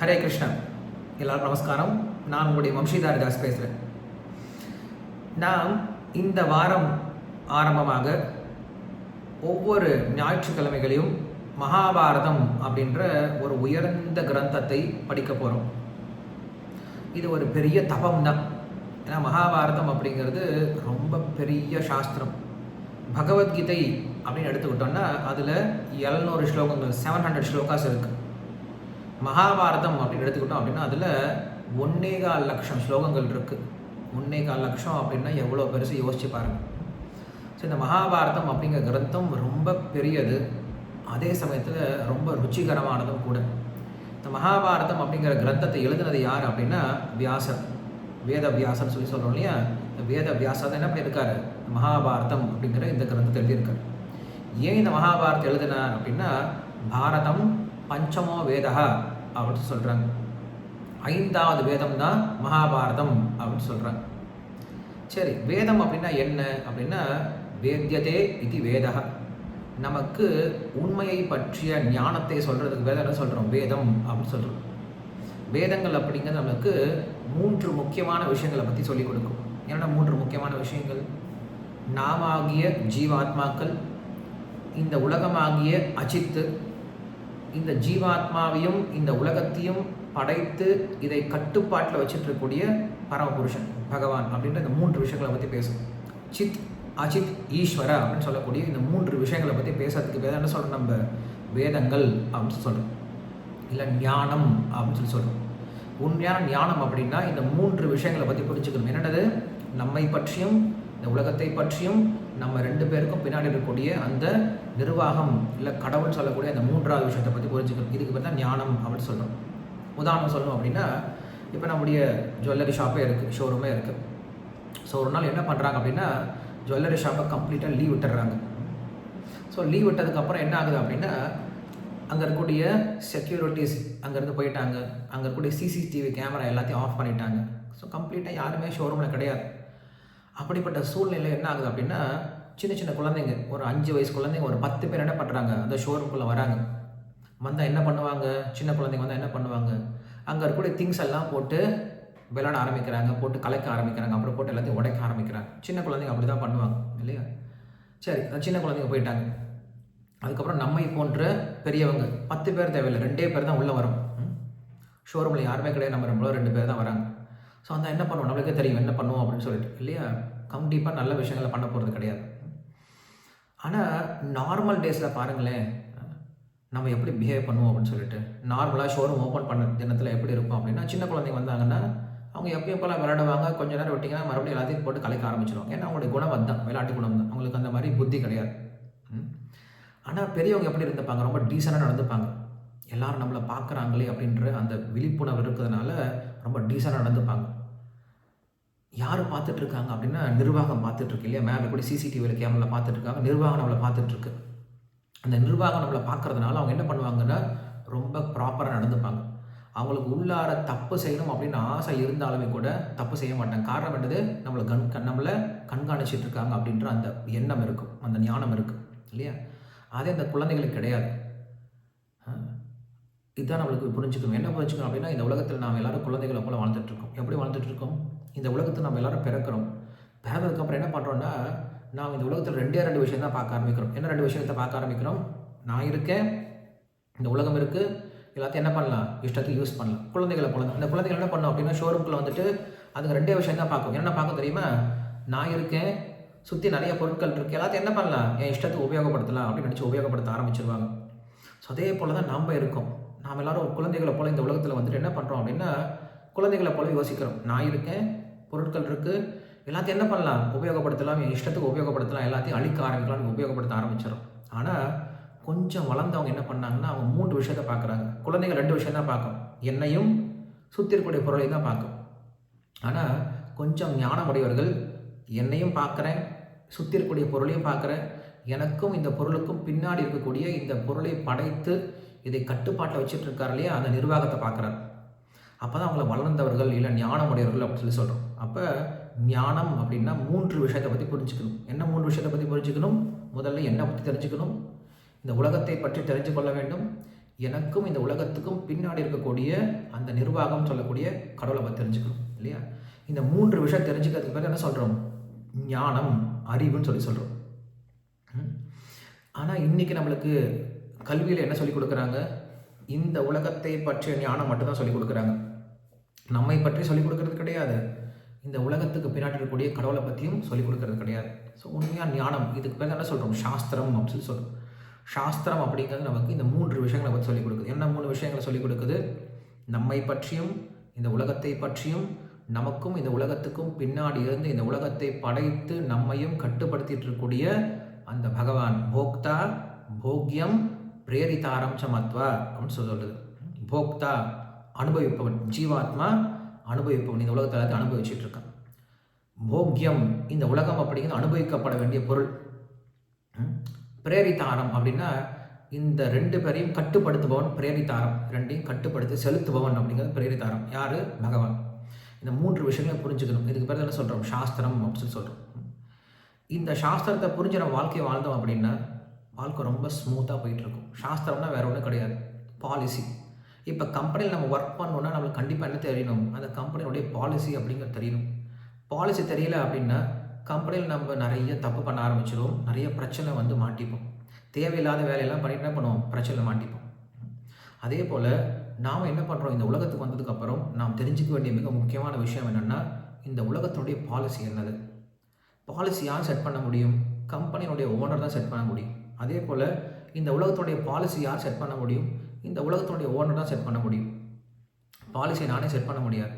ஹரே கிருஷ்ணன். எல்லாரும் நமஸ்காரம். நான் உங்களுடைய வம்சிதாரி தாஸ் பேசுகிறேன் நாம் இந்த வாரம் ஆரம்பமாக ஒவ்வொரு ஞாயிற்றுக்கிழமைகளையும் மகாபாரதம் அப்படின்ற ஒரு உயர்ந்த கிரந்தத்தை படிக்க போகிறோம் இது ஒரு பெரிய தபம் தான். ஏன்னா மகாபாரதம் அப்படிங்கிறது ரொம்ப பெரிய சாஸ்திரம். பகவத்கீதை அப்படின்னு எடுத்துக்கிட்டோம்னா அதில் எழுநூறு ஸ்லோகங்கள் செவன் ஹண்ட்ரட் ஸ்லோகாஸ் இருக்குது மகாபாரதம் அப்படின்னு எடுத்துக்கிட்டோம் அப்படின்னா அதில் ஒன்னே கால் லட்சம் ஸ்லோகங்கள் இருக்குது ஒன்னே கால் லட்சம் அப்படின்னா எவ்வளோ பெருசு யோசிச்சு பாருங்கள் ஸோ இந்த மகாபாரதம் அப்படிங்கிற கிரந்தம் ரொம்ப பெரியது. அதே சமயத்தில் ரொம்ப ருச்சிகரமானதும் கூட. இந்த மகாபாரதம் அப்படிங்கிற கிரந்தத்தை எழுதுனது யார் அப்படின்னா வியாசர். வேத வியாசர்னு சொல்லி சொல்கிறோம் இல்லையா? இந்த வேத வியாசர் தான் என்ன பண்ணியிருக்காரு? மகாபாரதம் அப்படிங்கிற இந்த கிரந்தத்தை எழுதியிருக்காரு. ஏன் இந்த மகாபாரதம் எழுதினார் அப்படின்னா பாரதம் பஞ்சமோ வேதா அப்படின்னு சொல்கிறாங்க ஐந்தாவது வேதம் தான் மகாபாரதம் அப்படின்னு சொல்கிறாங்க சரி வேதம் அப்படின்னா என்ன? அப்படின்னா வேத்தியதே இது வேதா நமக்கு உண்மையை பற்றிய ஞானத்தை சொல்கிறதுக்கு வேதம் என்ன சொல்கிறோம் வேதம் அப்படின்னு சொல்கிறோம் வேதங்கள் அப்படிங்கிறது நமக்கு மூன்று முக்கியமான விஷயங்களை பற்றி சொல்லிக் கொடுக்கும். என்னென்ன மூன்று முக்கியமான விஷயங்கள்? நாமாகிய ஜீவாத்மாக்கள் இந்த உலகமாகிய அஜித்து இந்த ஜீவாத்மாவையும் இந்த உலகத்தையும் படைத்து இதை கட்டுப்பாட்டில் வச்சுட்டு இருக்கக்கூடிய பரமபுருஷன் பகவான் அப்படின்ற இந்த மூன்று விஷயங்களை பற்றி பேசும் சித் அஜித் ஈஸ்வர அப்படின்னு சொல்லக்கூடிய இந்த மூன்று விஷயங்களை பற்றி பேசுறதுக்கு பேர் என்ன சொல்கிறோம் நம்ம? வேதங்கள் அப்படின்னு சொல்கிறோம் இல்லை ஞானம் அப்படின்னு சொல்லி சொல்கிறோம் உண்மையான ஞானம் அப்படின்னா இந்த மூன்று விஷயங்களை பற்றி புரிஞ்சுக்கணும். என்னென்னது? நம்மை பற்றியும் இந்த உலகத்தை பற்றியும் நம்ம ரெண்டு பேருக்கும் பின்னாடி இருக்கக்கூடிய அந்த நிர்வாகம் இல்லை கடவுள் சொல்லக்கூடிய அந்த மூன்றாவது விஷயத்தை பற்றி புரிஞ்சுக்கணும். இதுக்கு பேர் தான் ஞானம் அப்படின்னு சொல்கிறோம் உதாரணம் சொல்லணும் அப்படின்னா இப்போ நம்முடைய ஜுவல்லரி ஷாப்பே இருக்குது ஷோரூமே இருக்குது ஸோ ஒரு நாள் என்ன பண்ணுறாங்க அப்படின்னா ஜுவல்லரி ஷாப்பை கம்ப்ளீட்டாக லீவ் விட்டுறாங்க. ஸோ லீவ் விட்டதுக்கப்புறம் என்ன ஆகுது அப்படின்னா அங்கே இருக்கக்கூடிய செக்யூரிட்டிஸ் அங்கேருந்து போயிட்டாங்க. அங்கே இருக்கக்கூடிய சிசிடிவி கேமரா எல்லாத்தையும் ஆஃப் பண்ணிட்டாங்க. ஸோ கம்ப்ளீட்டாக யாருமே ஷோரூமில் கிடையாது. அப்படிப்பட்ட சூழ்நிலை என்ன ஆகுது அப்படின்னா சின்ன சின்ன குழந்தைங்க ஒரு அஞ்சு வயசு குழந்தைங்க ஒரு பத்து பேர் என்ன பண்ணுறாங்க அந்த ஷோரூம்குள்ளே வராங்க. வந்தால் என்ன பண்ணுவாங்க? சின்ன குழந்தைங்க வந்தால் என்ன பண்ணுவாங்க? அங்கே இருக்கக்கூடிய திங்ஸ் எல்லாம் போட்டு விளாட ஆரம்பிக்கிறாங்க போட்டு கலைக்க ஆரம்பிக்கிறாங்க அப்புறம் போட்டு எல்லாத்தையும் உடைக்க ஆரம்பிக்கிறாங்க. சின்ன குழந்தைங்க அப்படி தான் பண்ணுவாங்க இல்லையா? சரி சின்ன குழந்தைங்க போயிட்டாங்க. அதுக்கப்புறம் நம்மை போன்ற பெரியவங்க பத்து பேர் தேவையில்லை ரெண்டே பேர் தான் உள்ளே வரும். ஷோரூமில் யாருமே கிடையாது நம்ம நம்மளோ ரெண்டு பேர் தான் வராங்க. ஸோ அந்த என்ன பண்ணுவோம்? நம்மளுக்கே தெரியும் என்ன பண்ணுவோம் அப்படின்னு சொல்லிட்டு இல்லையா? கண்டிப்பாக நல்ல விஷயங்களை பண்ண போகிறது கிடையாது. ஆனால் நார்மல் டேஸில் பாருங்களேன். நம்ம எப்படி பிஹேவ் பண்ணுவோம் அப்படின்னு சொல்லிட்டு நார்மலாக ஷோரூம் ஓப்பன் பண்ண தினத்தில் எப்படி இருக்கும் அப்படின்னா சின்ன குழந்தைங்க வந்தாங்கன்னா அவங்க எப்பயும் போல் விளையாடுவாங்க. கொஞ்ச நேரம் விட்டிங்கன்னா மறுபடியும் எல்லாத்தையும் போட்டு கலைக்க ஆரம்பிச்சிடும் ஏன்னா அவங்களுடைய குணம் அதுதான். விளையாட்டு குணம் தான். அவங்களுக்கு அந்த மாதிரி புத்தி கிடையாது. ஆனால் பெரியவங்க எப்படி இருந்துப்பாங்க? ரொம்ப டீசெண்டாக நடந்துப்பாங்க. எல்லாரும் நம்மளை பார்க்குறாங்களே அப்படின்ற அந்த விழிப்புணர்வு இருக்கிறதுனால ரொம்ப டீசெண்டாக நடந்துப்பாங்க. யார் பார்த்துட்ருக்காங்க அப்படின்னா நிர்வாகம் பார்த்துட்ருக்கு இல்லையா? மேலே கூட சிசிடிவியில் கேமரில் பார்த்துட்ருக்காங்க. நிர்வாகம் நம்மளை பார்த்துட்ருக்கு. அந்த நிர்வாகம் நம்மளை பார்க்கறதுனால அவங்க என்ன பண்ணுவாங்கன்னா ரொம்ப ப்ராப்பராக நடந்துப்பாங்க. அவங்களுக்கு உள்ளார தப்பு செய்யணும் அப்படின்னு ஆசை இருந்தாலுமே கூட தப்பு செய்ய மாட்டாங்க. காரணம் என்னது? நம்மளை கண் நம்மளை கண்காணிச்சிட்டு இருக்காங்க அப்படின்ற அந்த எண்ணம் இருக்கும். அந்த ஞானம் இருக்கும். இல்லையா? அதே அந்த குழந்தைகளுக்கு கிடையாது. இதுதான் நம்மளுக்கு புரிஞ்சுக்கணும். என்ன புரிஞ்சுக்கணும் அப்படின்னா இந்த உலகத்தில் நாம் எல்லாரும் குழந்தைகளை போல வாழ்ந்துட்டுருக்கோம் எப்படி வாழ்ந்துட்டுருக்கோம் இந்த உலகத்தில் நம்ம எல்லாரும் பிறக்கிறோம். பிறந்ததுக்கப்புறம் என்ன பண்ணுறோன்னா நாம் இந்த உலகத்தில் ரெண்டே ரெண்டு விஷயம் தான் பார்க்க ஆரம்பிக்கிறோம். என்ன ரெண்டு விஷயத்தை பார்க்க ஆரம்பிக்கிறோம்? நான் இருக்கேன் இந்த உலகம் இருக்குது எல்லாத்தையும் என்ன பண்ணலாம்? இஷ்டத்துக்கு யூஸ் பண்ணலாம். குழந்தைகளை போல இந்த குழந்தைகள் என்ன பண்ணோம் அப்படின்னா ஷோரூம்குள்ளே வந்துட்டு அதுக்கு ரெண்டே விஷயம் தான் பார்க்கும். என்ன பார்க்க தெரியுமா? நான் இருக்கேன் சுற்றி நிறைய பொருட்கள் இருக்குது எல்லாத்தையும் என்ன பண்ணலாம்? என் இஷ்டத்துக்கு உபயோகப்படுத்தலாம் அப்படின்னு நினச்சி உபயோகப்படுத்த ஆரம்பிச்சிருவாங்க. ஸோ அதே போல் தான் நம்ம இருக்கோம். நாம் எல்லாரும் குழந்தைகளை போல் இந்த உலகத்தில் வந்துட்டு என்ன பண்ணுறோம் அப்படின்னா குழந்தைகளை போல யோசிக்கிறோம். நான் இருக்கேன் பொருட்கள் இருக்குது எல்லாத்தையும் என்ன பண்ணலாம்? உபயோகப்படுத்தலாம் என் இஷ்டத்துக்கு உபயோகப்படுத்தலாம் எல்லாத்தையும் அழிக்க ஆரம்பிக்கலாம் உபயோகப்படுத்த ஆரம்பிச்சிடும் ஆனால் கொஞ்சம் வளர்ந்தவங்க என்ன பண்ணாங்கன்னா அவங்க மூன்று விஷயத்த பார்க்குறாங்க குழந்தைங்க ரெண்டு விஷயம் தான் பார்க்கும். என்னையும் சுற்றி இருக்கக்கூடிய பொருளையும் தான் பார்க்கும். ஆனால் கொஞ்சம் ஞானமுடையவர்கள் என்னையும் பார்க்குறேன் சுற்றி இருக்கக்கூடிய பொருளையும் பார்க்குறேன் எனக்கும் இந்த பொருளுக்கும் பின்னாடி இருக்கக்கூடிய இந்த பொருளை படைத்து இதை கட்டுப்பாட்டில் வச்சுட்டு இருக்காரு இல்லையா? அந்த நிர்வாகத்தை பார்க்குறாரு. அப்போ தான் அவங்கள வளர்ந்தவர்கள் இல்லை ஞானமுடையவர்கள் அப்படின்னு சொல்லி சொல்கிறோம் அப்போ ஞானம் அப்படின்னா மூன்று விஷயத்தை பற்றி புரிஞ்சுக்கணும். என்ன மூன்று விஷயத்தை பற்றி புரிஞ்சுக்கணும்? முதல்ல என்னை பற்றி தெரிஞ்சுக்கணும். இந்த உலகத்தை பற்றி தெரிஞ்சு கொள்ள வேண்டும். எனக்கும் இந்த உலகத்துக்கும் பின்னாடி இருக்கக்கூடிய அந்த நிர்வாகம் சொல்லக்கூடிய கடவுளை பற்றி தெரிஞ்சுக்கணும் இல்லையா? இந்த மூன்று விஷயம் தெரிஞ்சுக்கிறதுக்கு பேர் என்ன சொல்கிறோம் ஞானம் அறிவுன்னு சொல்லி சொல்கிறோம் ஆனால் இன்றைக்கி நம்மளுக்கு கல்வியில் என்ன சொல்லி கொடுக்குறாங்க? இந்த உலகத்தை பற்றிய ஞானம் மட்டும்தான் சொல்லி கொடுக்குறாங்க. நம்மை பற்றி சொல்லிக் கொடுக்கறது கிடையாது. இந்த உலகத்துக்கு பின்னாடி இருக்கக்கூடிய கடவுளை பற்றியும் சொல்லிக் கொடுக்கறது கிடையாது. ஸோ உண்மையாக ஞானம்? இதுக்கு பேர் என்ன சொல்கிறோம் சாஸ்திரம் அப்படின்னு சொல்லி சொல்கிறோம் சாஸ்திரம் அப்படிங்கிறது நமக்கு இந்த மூன்று விஷயங்களை பற்றி சொல்லிக் கொடுக்குது. என்ன மூணு விஷயங்களை சொல்லிக் கொடுக்குது? நம்மை பற்றியும் இந்த உலகத்தை பற்றியும் நமக்கும் இந்த உலகத்துக்கும் பின்னாடி இருந்து இந்த உலகத்தை படைத்து நம்மையும் கட்டுப்படுத்திட்டு இருக்கக்கூடிய அந்த பகவான். போக்தா போக்யம் பிரேரிதாரம் சமத்வா அப்படின்னு சொல்லுது. போக்தா அனுபவிப்பவன் ஜீவாத்மா அனுபவிப்பவன். இந்த உலகத்தை அனுபவிச்சுட்டு இருக்கான் போக்கியம் இந்த உலகம் அப்படிங்கிறது அனுபவிக்கப்பட வேண்டிய பொருள். பிரேரித்தாரம் அப்படின்னா இந்த ரெண்டு பேரையும் கட்டுப்படுத்துபவன் பிரேரிதாரம் ரெண்டையும் கட்டுப்படுத்தி செலுத்துபவன் அப்படிங்கிறது பிரேரிதாரம் யார்? பகவான். இந்த மூன்று விஷயங்களையும் புரிஞ்சுக்கணும். இதுக்கு பேர் என்ன சொல்கிறோம் சாஸ்திரம் அப்படின்னு சொல்லி சொல்கிறோம் இந்த சாஸ்திரத்தை புரிஞ்சு நம்ம வாழ்க்கையை வாழ்ந்தோம் அப்படின்னா வாழ்க்கை ரொம்ப ஸ்மூத்தாக போயிட்டுருக்கும். சாஸ்திரம்னா வேறு ஒன்றும் கிடையாது. பாலிசி இப்போ கம்பெனியில் நம்ம ஒர்க் பண்ணோன்னா நம்மளுக்கு கண்டிப்பாக என்ன தெரியணும்? அந்த கம்பெனியோடைய பாலிசி அப்படிங்கிறது தெரியணும். பாலிசி தெரியல அப்படின்னா கம்பெனியில் நம்ம நிறைய தப்பு பண்ண ஆரம்பிச்சிடும் நிறைய பிரச்சனை வந்து மாட்டிப்போம். தேவையில்லாத வேலையெல்லாம் பண்ணிட்டு என்ன பண்ணுவோம்? பிரச்சனை மாட்டிப்போம். அதே போல் நாம் என்ன பண்ணுறோம் இந்த உலகத்துக்கு வந்ததுக்கப்புறம் நாம் தெரிஞ்சுக்க வேண்டிய மிக முக்கியமான விஷயம் என்னென்னா இந்த உலகத்தினுடைய பாலிசி என்னது? பாலிசி யார் செட் பண்ண முடியும்? கம்பெனியினுடைய ஓனர் தான் செட் பண்ண முடியும். அதே போல் இந்த உலகத்துடைய பாலிசி யார் செட் பண்ண முடியும்? இந்த உலகத்தினுடைய ஓனர் தான் செட் பண்ண முடியும். பாலிசியை நானே செட் பண்ண முடியாது.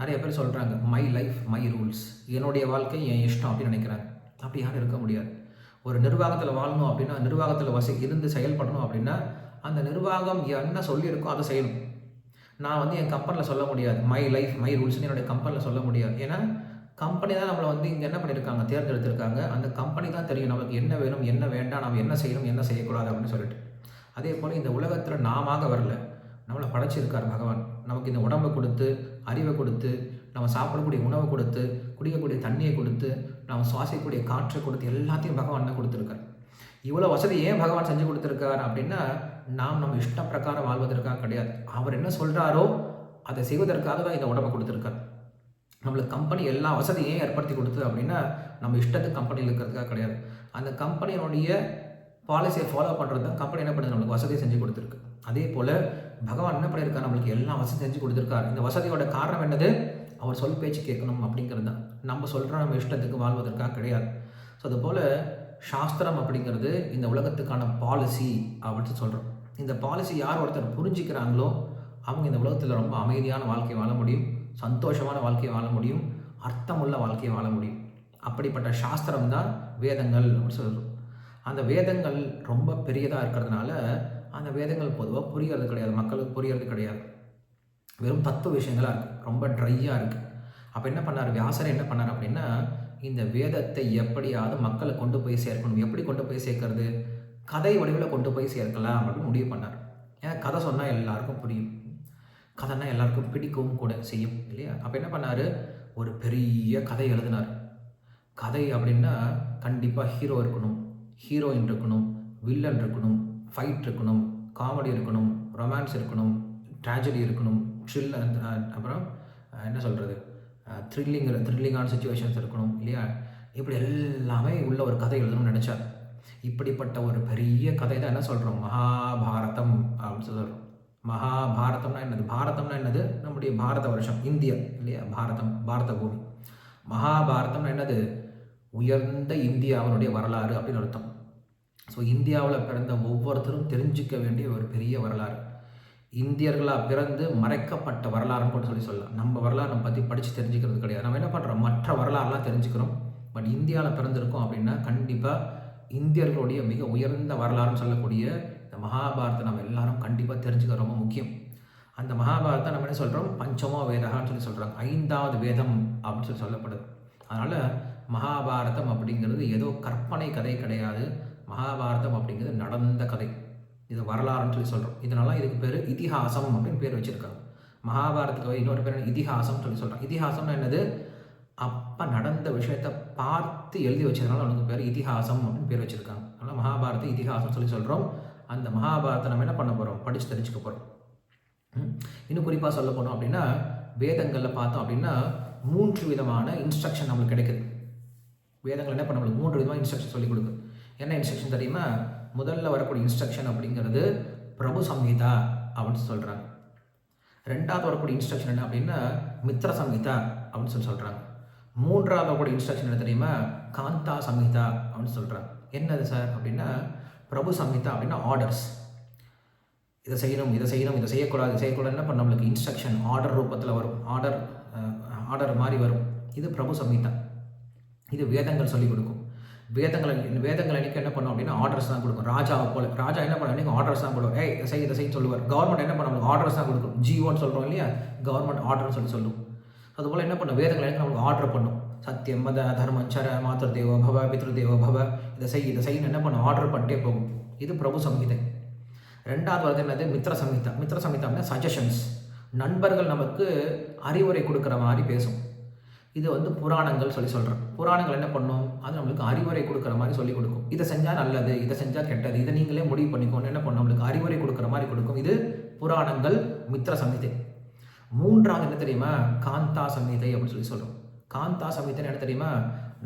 நிறைய பேர் சொல்கிறாங்க மை லைஃப் மை ரூல்ஸ் என்னுடைய வாழ்க்கை என் இஷ்டம் அப்படின்னு நினைக்கிறாங்க. அப்படி யாரும் இருக்க முடியாது. ஒரு நிர்வாகத்தில் வாழணும் அப்படின்னா நிர்வாகத்தில் வசி இருந்து செயல்படணும் அப்படின்னா அந்த நிர்வாகம் என்ன சொல்லியிருக்கோ அதை செய்யணும். நான் வந்து என் கம்பெனியில் சொல்ல முடியாது. மை லைஃப் மை ரூல்ஸ்னு என்னுடைய கம்பெனியில் சொல்ல முடியாது. ஏன்னா கம்பெனி தான் நம்மளை வந்து இங்கே என்ன பண்ணியிருக்காங்க? தேர்ந்தெடுத்திருக்காங்க. அந்த கம்பெனி தான் தெரியும் நமக்கு என்ன வேணும் என்ன வேண்டாம் நம்ம என்ன செய்யணும் என்ன செய்யக்கூடாது அப்படின்னு சொல்லிட்டு. அதே போல் இந்த உலகத்தில் நாம வரல. நம்மளை படைச்சிருக்கார் பகவான். நமக்கு இந்த உடம்பை கொடுத்து அறிவை கொடுத்து நம்ம சாப்பிடக்கூடிய உணவை கொடுத்து குடிக்கக்கூடிய தண்ணியை கொடுத்து நம்ம சுவாசிக்கக்கூடிய காற்றை கொடுத்து எல்லாத்தையும் பகவான் தான் கொடுத்துருக்கார். இவ்வளோ வசதி ஏன் பகவான் செஞ்சு கொடுத்துருக்கார் அப்படின்னா நாம் நம்ம இஷ்ட பிரகாரம் வாழ்வதற்காக கிடையாது. அவர் என்ன சொல்கிறாரோ அதை செய்வதற்காக தான் இந்த உடம்பை கொடுத்துருக்கார். நம்மளுக்கு கம்பெனி எல்லா வசதியும் ஏற்படுத்தி கொடுத்தது அப்படின்னா நம்ம இஷ்டத்துக்கு கம்பெனியில் இருக்கிறதுக்காக கிடையாது. அந்த கம்பெனியினுடைய பாலிசியை ஃபாலோ பண்ணுறது தான் கம்பெனி என்ன பண்ணுது? நம்மளுக்கு வசதியை செஞ்சு கொடுத்துருக்கு. அதே போல் பகவான் என்ன பண்ணியிருக்காரு நம்மளுக்கு எல்லா வசதியும் செஞ்சு கொடுத்துருக்காரு. இந்த வசதியோட காரணம் என்னது? அவர் சொல் பேச்சு கேட்கணும் அப்படிங்கிறது தான். நம்ம சொல்கிற நம்ம இஷ்டத்துக்கு வாழ்வதற்காக கிடையாது. ஸோ அதுபோல் சாஸ்திரம் அப்படிங்கிறது இந்த உலகத்துக்கான பாலிசி அப்படின்னு சொல்கிறோம் இந்த பாலிசி யார் ஒருத்தர் புரிஞ்சிக்கிறாங்களோ அவங்க இந்த உலகத்தில் ரொம்ப அமைதியான வாழ்க்கையை வாழ முடியும் சந்தோஷமான வாழ்க்கையை வாழ முடியும் அர்த்தமுள்ள வாழ்க்கையை வாழ முடியும். அப்படிப்பட்ட சாஸ்திரம் தான் வேதங்கள் அப்படின்னு சொல்கிறோம் அந்த வேதங்கள் ரொம்ப பெரியதாக இருக்கிறதுனால அந்த வேதங்கள் பொதுவாக புரியறது கிடையாது. மக்களுக்கு புரியறது கிடையாது. வெறும் தத்துவ விஷயங்களாக இருக்குது ரொம்ப ட்ரையாக இருக்குது அப்போ என்ன பண்ணார்? வியாசர் என்ன பண்ணார் அப்படின்னா இந்த வேதத்தை எப்படியாவது மக்களை கொண்டு போய் சேர்க்கணும். எப்படி கொண்டு போய் சேர்க்கறது? கதை வடிவில் கொண்டு போய் சேர்க்கலாம் அப்படின்னு முடிவு பண்ணார். ஏன்னா கதை சொன்னால் எல்லாருக்கும் புரியும். கதைன்னா எல்லாருக்கும் பிடிக்கவும் கூட செய்யும் இல்லையா? அப்போ என்ன பண்ணார்? ஒரு பெரிய கதை எழுதினார். கதை அப்படின்னா கண்டிப்பாக ஹீரோ இருக்கணும். ஹீரோயின் இருக்கணும் வில்லன் இருக்கணும் ஃபைட் இருக்கணும் காமெடி இருக்கணும் ரொமான்ஸ் இருக்கணும் ட்ராஜடி இருக்கணும் ட்ரில் அப்புறம் என்ன சொல்கிறது த்ரில்லிங் த்ரில்லிங்கான சுச்சுவேஷன்ஸ் இருக்கணும் இல்லையா? இப்படி எல்லாமே உள்ள ஒரு கதை எழுதணும்னு நினச்சார். இப்படிப்பட்ட ஒரு பெரிய கதை தான் என்ன சொல்கிறோம் மகாபாரதம் அப்படின்னு சொல்கிறோம் மகாபாரதம்னா என்னது? பாரதம்னா என்னது? நம்முடைய பாரத வருஷம் இந்தியா இல்லையா? பாரதம் பாரத பூமி. மகாபாரதம்னா என்னது? உயர்ந்த இந்தியாவினுடைய வரலாறு அப்படின்னு அர்த்தம். ஸோ இந்தியாவில் பிறந்த ஒவ்வொருத்தரும் தெரிஞ்சிக்க வேண்டிய ஒரு பெரிய வரலாறு. இந்தியர்களாக பிறந்து மறைக்கப்பட்ட வரலாறுன்னு கூட சொல்லி சொல்லலாம். நம்ம வரலாறு நம்ம பற்றி படித்து தெரிஞ்சுக்கிறது கிடையாது. நம்ம என்ன பண்ணுறோம் மற்ற வரலாறுலாம் தெரிஞ்சுக்கிறோம். பட் இந்தியாவில் பிறந்திருக்கோம் அப்படின்னா கண்டிப்பாக இந்தியர்களுடைய மிக உயர்ந்த வரலாறுன்னு சொல்லக்கூடிய இந்த மகாபாரத்தை நம்ம எல்லாரும் கண்டிப்பாக தெரிஞ்சுக்க ரொம்ப முக்கியம். அந்த மகாபாரத்தை நம்ம என்ன சொல்கிறோம் பஞ்சமோ வேதகான்னு சொல்லி சொல்கிறாங்க ஐந்தாவது வேதம் அப்படின்னு சொல்லி சொல்லப்படுது. அதனால் மகாபாரதம் அப்படிங்கிறது ஏதோ கற்பனை கதை கிடையாது. மகாபாரதம் அப்படிங்கிறது நடந்த கதை. இது வரலாறுன்னு சொல்லி சொல்கிறோம் இதனால இதுக்கு பேர் இதிகாசம் அப்படின்னு பேர் வச்சுருக்காங்க. மகாபாரதத்துக்கு இன்னொரு பேர் இதிகாசம்னு சொல்லி சொல்கிறோம் இதிகாசம்னா என்னது? அப்போ நடந்த விஷயத்தை பார்த்து எழுதி வச்சதுனால அவனுக்கு பேர் இதிகாசம் அப்படின்னு பேர் வச்சுருக்காங்க. அதனால் மகாபாரத இதிகாசம் சொல்லி சொல்கிறோம் அந்த மகாபாரதம் நம்ம என்ன பண்ண போகிறோம் படித்து தெரிஞ்சுக்க போகிறோம் இன்னும் குறிப்பாக சொல்ல போனோம் அப்படின்னா வேதங்களில் பார்த்தோம் அப்படின்னா மூன்று விதமான இன்ஸ்ட்ரக்ஷன் நம்மளுக்கு கிடைக்குது. வேதங்கள் என்ன பண்ண நம்மளுக்கு மூன்று விதமாக இன்ஸ்ட்ரக்ஷன் சொல்லிக் கொடுக்குது என்ன இன்ஸ்ட்ரக்ஷன் தெரியுமா? முதல்ல வரக்கூடிய இன்ஸ்ட்ரக்ஷன் அப்படிங்கிறது பிரபு சம்ஹிதா அப்படின்னு சொல்கிறாங்க ரெண்டாவது வரக்கூடிய இன்ஸ்ட்ரக்ஷன் என்ன அப்படின்னா மித்ர சம்ஹிதா அப்படின்னு சொல்லி சொல்கிறாங்க மூன்றாவது வரக்கூடிய இன்ஸ்ட்ரக்ஷன் என்ன தெரியுமா? காந்தா சம்ஹிதா அப்படின்னு சொல்கிறாங்க என்னது சார் அப்படின்னா பிரபு சம்ஹிதா அப்படின்னா ஆர்டர்ஸ் இதை செய்யணும் இதை செய்யணும் இதை செய்யக்கூடாது இதை செய்யக்கூடாது என்ன பண்ண நம்மளுக்கு இன்ஸ்ட்ரக்ஷன் ஆர்டர் ரூபத்தில் வரும். ஆர்டர் ஆர்டர் மாதிரி வரும். இது பிரபு சம்ஹிதா இது வேதங்கள் சொல்லிக் கொடுக்கும். வேதங்களை வேதங்கள் அன்றைக்கி என்ன பண்ணும் அப்படின்னா ஆர்டர்ஸ் தான் கொடுக்கும். ராஜா போல ராஜா என்ன பண்ண அன்றைக்கி ஆர்டர்ஸ் தான் கொடுக்கும் ஏய் இதை செய் இதை செய்ய சொல்லுவார். கவர்மெண்ட் என்ன பண்ண ஆர்டர்ஸ் தான் கொடுக்கும். ஜிஓன்னு சொல்கிறோம் இல்லையா? கவர்மெண்ட் ஆர்டர்னு சொல்லி சொல்லும். அதுபோல் என்ன பண்ணும்? வேதங்கள் எனக்கு நம்மளுக்கு ஆர்டர் பண்ணும். சத்தியம் மத தர்மம் சர மாத்திரு தேவ பவ பித்ரு தேவ பவ இதை செய் இதை செய்யணும் என்ன பண்ணும்? ஆர்டர் பண்ணிட்டே போகும். இது பிரபு சம்ஹிதை ரெண்டாவது வருது என்னது? மித்ர சம்ஹிதா மித்ர சம்ஹிதா அப்படின்னா சஜஷன்ஸ் நண்பர்கள் நமக்கு அறிவுரை கொடுக்குற மாதிரி பேசும். இது வந்து புராணங்கள் சொல்லி சொல்கிறோம் புராணங்கள் என்ன பண்ணும்? அது நம்மளுக்கு அறிவுரை கொடுக்குற மாதிரி சொல்லி கொடுக்கும். இதை செஞ்சால் நல்லது இதை செஞ்சால் கெட்டது இதை நீங்களே முடிவு பண்ணிக்கோன்னு என்ன பண்ணும்? நம்மளுக்கு அறிவுரை கொடுக்குற மாதிரி கொடுக்கும். இது புராணங்கள் மித்ர சமிதை மூன்றாவது என்ன தெரியுமா? காந்தா சமிதை அப்படின்னு சொல்லி சொல்கிறோம் காந்தா சமிதைன்னு என்ன தெரியுமா?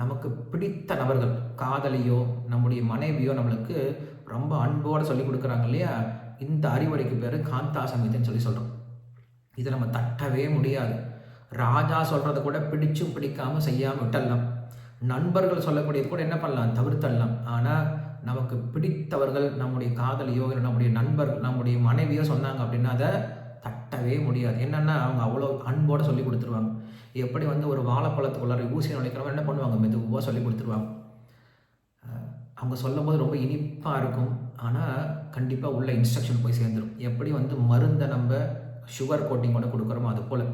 நமக்கு பிடித்த நபர்கள் காதலியோ நம்முடைய மனைவியோ நம்மளுக்கு ரொம்ப அன்போடு சொல்லி கொடுக்குறாங்க இல்லையா? இந்த அறிவுரைக்கு பேர் காந்தா சமிதைன்னு சொல்லி சொல்கிறோம் இதை நம்ம தட்டவே முடியாது. ராஜா சொல்கிறத கூட பிடிச்சும் பிடிக்காமல் செய்யாமல் விட்டலாம் நண்பர்கள் சொல்லக்கூடியது கூட என்ன பண்ணலாம்? தவிர்த்தடலாம் ஆனால் நமக்கு பிடித்தவர்கள் நம்முடைய காதலியோ இல்லை நம்முடைய நண்பர்கள் நம்முடைய மனைவியோ சொன்னாங்க அப்படின்னா அதை தட்டவே முடியாது. என்னென்னா அவங்க அவ்வளோ அன்போடு சொல்லி கொடுத்துருவாங்க. எப்படி வந்து ஒரு வாழைப்பழத்துக்குள்ளார ஊசி நுழைக்கிறவங்க என்ன பண்ணுவாங்க? மெதுவாக சொல்லி கொடுத்துருவாங்க. அவங்க சொல்லும் போது ரொம்ப இனிப்பாக இருக்கும். ஆனால் கண்டிப்பாக உள்ள இன்ஸ்ட்ரக்ஷன் போய் சேர்ந்துடும் எப்படி வந்து மருந்தை நம்ம சுகர் கோட்டிங்கோட கொடுக்குறோமோ அது போல்.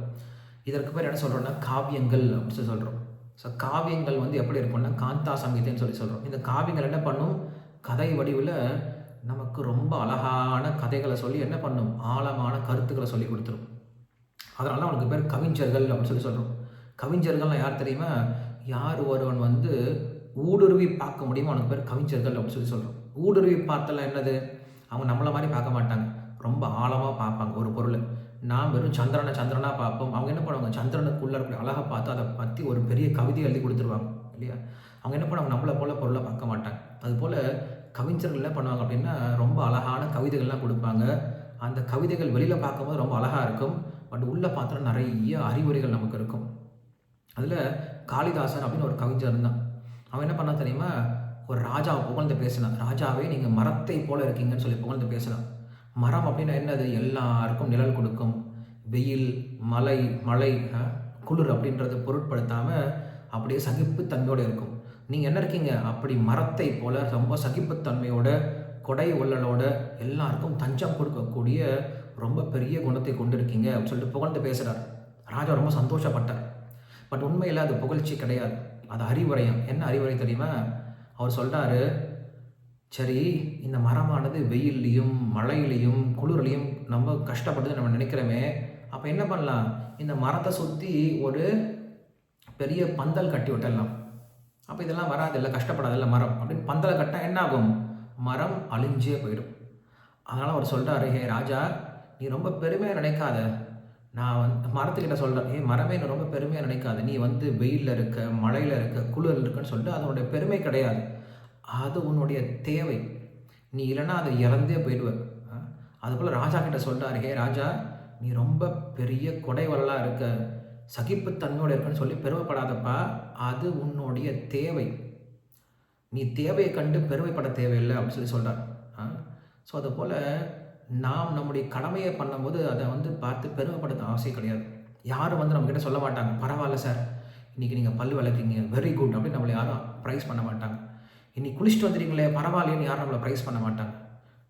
இதற்கு பேர் என்ன சொல்கிறோம்னா காவியங்கள் அப்படின்னு சொல்லி சொல்கிறோம் ஸோ காவியங்கள் வந்து எப்படி இருக்கும்னா காந்தா சங்கீதம்னு சொல்லி சொல்கிறோம் இந்த காவியங்கள் என்ன பண்ணும்? கதை வடிவில் நமக்கு ரொம்ப அழகான கதைகளை சொல்லி என்ன பண்ணும்? ஆழமான கருத்துக்களை சொல்லி கொடுத்துரும். அதனால அவனுக்கு பேர் கவிஞர்கள் அப்படின்னு சொல்லி சொல்கிறோம் கவிஞர்கள்லாம் யார் தெரியுமா? யார் ஒருவன் வந்து ஊடுருவி பார்க்க முடியுமோ அவனுக்கு பேர் கவிஞர்கள் அப்படின்னு சொல்லி சொல்கிறோம் ஊடுருவி பார்த்தலாம் என்னது? அவங்க நம்மளை மாதிரி பார்க்க மாட்டாங்க. ரொம்ப ஆழமாக பார்ப்பாங்க ஒரு பொருளை. நான் வெறும் சந்திரனை சந்திரனாக பார்ப்போம். அவங்க என்ன பண்ணுவாங்க? சந்திரனுக்குள்ளே இருக்கிற அழகாக பார்த்து அதை பற்றி ஒரு பெரிய கவிதை எழுதி கொடுத்துருவாங்க இல்லையா? அவங்க என்ன பண்ணுவாங்க? நம்மளை போல பொருளை பார்க்க மாட்டாங்க. அதுபோல் கவிஞர்கள் என்ன பண்ணுவாங்க அப்படின்னா ரொம்ப அழகான கவிதைகள்லாம் கொடுப்பாங்க. அந்த கவிதைகள் வெளியில் பார்க்கும்போது ரொம்ப அழகாக இருக்கும். பட் உள்ளே பார்த்தா நிறைய அறிவுரைகள் நமக்கு இருக்கும். அதில் காளிதாசன் அப்படின்னு ஒரு கவிஞர் இருந்தான். அவன் என்ன பண்ணா தெரியுமா? ஒரு ராஜாவை புகழ்ந்து பேசினான். ராஜாவே நீங்கள் மரத்தை போல் இருக்கீங்கன்னு சொல்லி புகழ்ந்து பேசினான். மரம் அப்படின்னா என்னது? எல்லாருக்கும் நிழல் கொடுக்கும். வெயில் மலை மழை குளிர் அப்படின்றத பொருட்படுத்தாமல் அப்படியே சகிப்புத்தன்மையோடு இருக்கும். நீங்கள் என்ன இருக்கீங்க? அப்படி மரத்தை போல் ரொம்ப சகிப்புத்தன்மையோட கொடை உள்ளலோட எல்லாருக்கும் தஞ்சம் கொடுக்கக்கூடிய ரொம்ப பெரிய குணத்தை கொண்டு இருக்கீங்க அப்படின்னு சொல்லிட்டு புகழ்ந்து பேசுகிறார் ராஜா ரொம்ப சந்தோஷப்பட்டார். பட் உண்மையில் அது புகழ்ச்சி கிடையாது. அது அறிவுரையம். என்ன அறிவுரை தெரியுமா? அவர் சொல்கிறாரு சரி இந்த மரமானது வெயில்லையும் மழையிலையும் குளிர்லையும் நம்ம கஷ்டப்படுது நம்ம நினைக்கிறோமே. அப்போ என்ன பண்ணலாம்? இந்த மரத்தை சுற்றி ஒரு பெரிய பந்தல் கட்டி விட்டுடலாம். அப்போ இதெல்லாம் வராது இல்லை கஷ்டப்படாதில்ல மரம். அப்படின்னு பந்தலை கட்டால் என்ன ஆகும் மரம் அழிஞ்சே போயிடும். அதனால் அவர் சொல்கிறாரு ஹே ராஜா நீ ரொம்ப பெருமையாக நினைக்காத. நான் வந்து மரத்துக்கிட்ட சொல்கிறேன் ஏ மரமே நீ ரொம்ப பெருமையாக நினைக்காத. நீ வந்து வெயிலில் இருக்க மழையில் இருக்க குளிரில் இருக்குன்னு சொல்லிட்டு அதனுடைய பெருமை கிடையாது. அது உன்னுடைய தேவை. நீ இல்லைன்னா அதை இறந்தே போயிடுவ. அதுபோல் ராஜா கிட்ட சொல்கிறார் ஹே ராஜா நீ ரொம்ப பெரிய கொடை இருக்க. சகிப்புத்தன்மையோடு இருக்குன்னு சொல்லி பெருமைப்படாதப்பா. அது உன்னுடைய தேவை. நீ தேவையை கண்டு பெருமைப்பட தேவையில்லை அப்படின்னு சொல்லி சொல்கிறார் ஸோ அதுபோல் நாம் நம்முடைய கடமையை பண்ணும்போது அதை வந்து பார்த்து பெருமைப்படுத்த அவசியம் கிடையாது. யாரும் வந்து நம்மக்கிட்ட சொல்ல மாட்டாங்க பரவாயில்ல சார் இன்றைக்கி நீங்கள் பல் விளக்குங்க வெரி குட் அப்படின்னு நம்மளை யாரும் ப்ரைஸ் பண்ண மாட்டாங்க. இன்னைக்கு குளிச்சுட்டு வந்துடுங்களே பரவாயில்லன்னு யாரும் நம்மளை ப்ரைஸ் பண்ண மாட்டாங்க.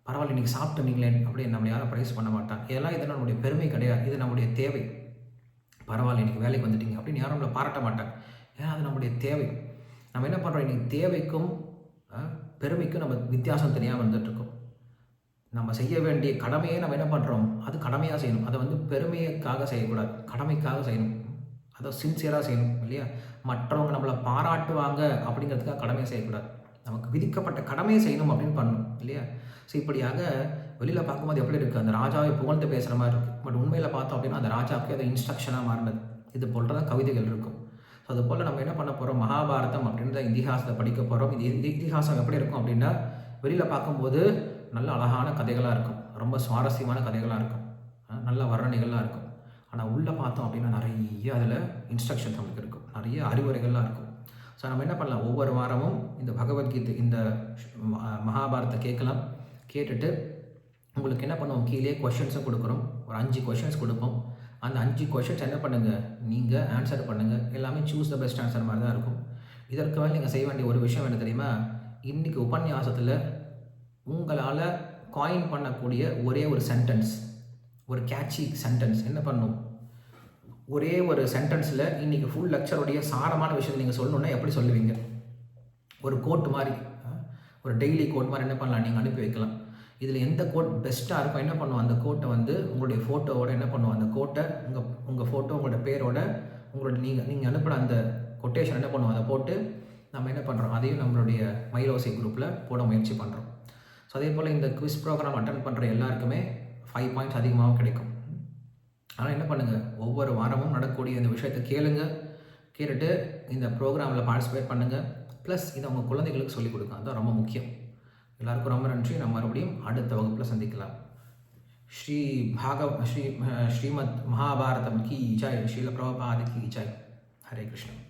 பரவாயில்ல இன்றைக்கி சாப்பிட்டுனீங்களே அப்படின்னு நம்மளை யாரும் ப்ரைஸ் பண்ண மாட்டாங்க. இதெல்லாம் இது நம்முடைய பெருமை கிடையாது. இது நம்முடைய தேவை. பரவாயில்ல இன்றைக்கி வேலைக்கு வந்துட்டீங்க அப்படின்னு யாரும் நம்மளை பாராட்ட மாட்டாங்க. ஏன்னா அது நம்முடைய தேவை. நம்ம என்ன பண்ணுறோம் இன்றைக்கி தேவைக்கும் பெருமைக்கும் நம்ம வித்தியாசம் தெரியாமல் வந்துட்டுருக்கோம் நம்ம செய்ய வேண்டிய கடமையை நம்ம என்ன பண்ணுறோம் அது கடமையாக செய்யணும். அதை வந்து பெருமைக்காக செய்யக்கூடாது. கடமைக்காக செய்யணும். அதை சின்சியராக செய்யணும் இல்லையா? மற்றவங்க நம்மளை பாராட்டுவாங்க அப்படிங்கிறதுக்காக கடமையை செய்யக்கூடாது. நமக்கு விதிக்கப்பட்ட கடமையை செய்யணும் அப்படின்னு பண்ணணும் இல்லையா? ஸோ இப்படியாக வெளியில் பார்க்கும்போது எப்படி இருக்குது அந்த ராஜாவை புகழ்ந்து பேசுகிற மாதிரி இருக்குது பட் உண்மையில் பார்த்தோம் அப்படின்னா அந்த ராஜாவுக்கு அது இன்ஸ்ட்ரக்ஷனாக மாறினது. இது போல் தான் கவிதைகள் இருக்கும். ஸோ அது போல் நம்ம என்ன பண்ண போகிறோம் மகாபாரதம் அப்படின்ற இதிகாசத்தை படிக்க போகிறோம் இது இந்த இதிகாசம் எப்படி இருக்கும் அப்படின்னா வெளியில் பார்க்கும்போது நல்ல அழகான கதைகளாக இருக்கும். ரொம்ப சுவாரஸ்யமான கதைகளாக இருக்கும். நல்ல வர்ணனைகள்லாம் இருக்கும். ஆனால் உள்ளே பார்த்தோம் அப்படின்னா நிறைய அதில் இன்ஸ்ட்ரக்ஷன்ஸ் நமக்கு இருக்கும். நிறைய அறிவுரைகள்லாம் இருக்கும். ஸோ நம்ம என்ன பண்ணலாம்? ஒவ்வொரு வாரமும் இந்த பகவத்கீதை இந்த ம- மகாபாரத்தை கேட்கலாம். கேட்டுட்டு உங்களுக்கு என்ன பண்ணுவோம்? கீழே கொஷின்ஸும் கொடுக்குறோம். ஒரு அஞ்சு கொஷின்ஸ் கொடுப்போம். அந்த அஞ்சு கொஷின்ஸ் என்ன பண்ணுங்கள் நீங்கள் ஆன்சர் பண்ணுங்கள் எல்லாமே சூஸ் த பெஸ்ட் ஆன்சர் மாதிரி தான் இருக்கும். இதற்கு மேலே நீங்கள் செய்ய வேண்டிய ஒரு விஷயம் என்ன தெரியுமா? இன்றைக்கி உபன்யாசத்தில் உங்களால் காயின் பண்ணக்கூடிய ஒரே ஒரு சென்டென்ஸ் ஒரு கேட்சி சென்டென்ஸ் என்ன பண்ணும்? ஒரே ஒரு சென்டென்ஸில் இன்றைக்கி ஃபுல் லெக்சருடைய சாரமான விஷயத்தை நீங்கள் சொல்லணுன்னா எப்படி சொல்லுவீங்க? ஒரு கோட் மாதிரி ஒரு டெய்லி கோட் மாதிரி என்ன பண்ணலாம்? நீங்கள் அனுப்பி வைக்கலாம். இதில் எந்த கோட் பெஸ்ட்டாக இருக்கும் என்ன பண்ணுவோம்? அந்த கோட்டை வந்து உங்களுடைய ஃபோட்டோவோட என்ன பண்ணுவோம்? அந்த கோட்டை உங்கள் உங்கள் ஃபோட்டோ உங்களோட பேரோட உங்களோட நீங்கள் நீங்கள் அனுப்புகிற அந்த கொட்டேஷன் என்ன பண்ணுவோம்? அதை போட்டு நம்ம என்ன பண்ணுறோம் அதையும் நம்மளுடைய மயிலோசை குரூப்பில் போட முயற்சி பண்ணுறோம் ஸோ அதே போல் இந்த குவிஸ் ப்ரோக்ராம் அட்டன் பண்ணுற எல்லாருக்குமே ஃபைவ் பாயிண்ட்ஸ் அதிகமாகவும் கிடைக்கும். ஆனால் என்ன பண்ணுங்கள் ஒவ்வொரு வாரமும் நடக்கக்கூடிய இந்த விஷயத்தை கேளுங்க. கேட்டுட்டு இந்த ப்ரோக்ராமில் பார்ட்டிசிபேட் பண்ணுங்கள் ப்ளஸ் இதை உங்கள் குழந்தைகளுக்கு சொல்லிக் கொடுங்க. அதுதான் ரொம்ப முக்கியம். எல்லாருக்கும் ரொம்ப நன்றி. நம்ம மறுபடியும் அடுத்த வகுப்பில் சந்திக்கலாம். ஸ்ரீ பாகவ ஸ்ரீ ஸ்ரீமத் மகாபாரதம் கி ஜாய். ஸ்ரீல பிரபபாத கி ஜாய். ஹரே கிருஷ்ணன்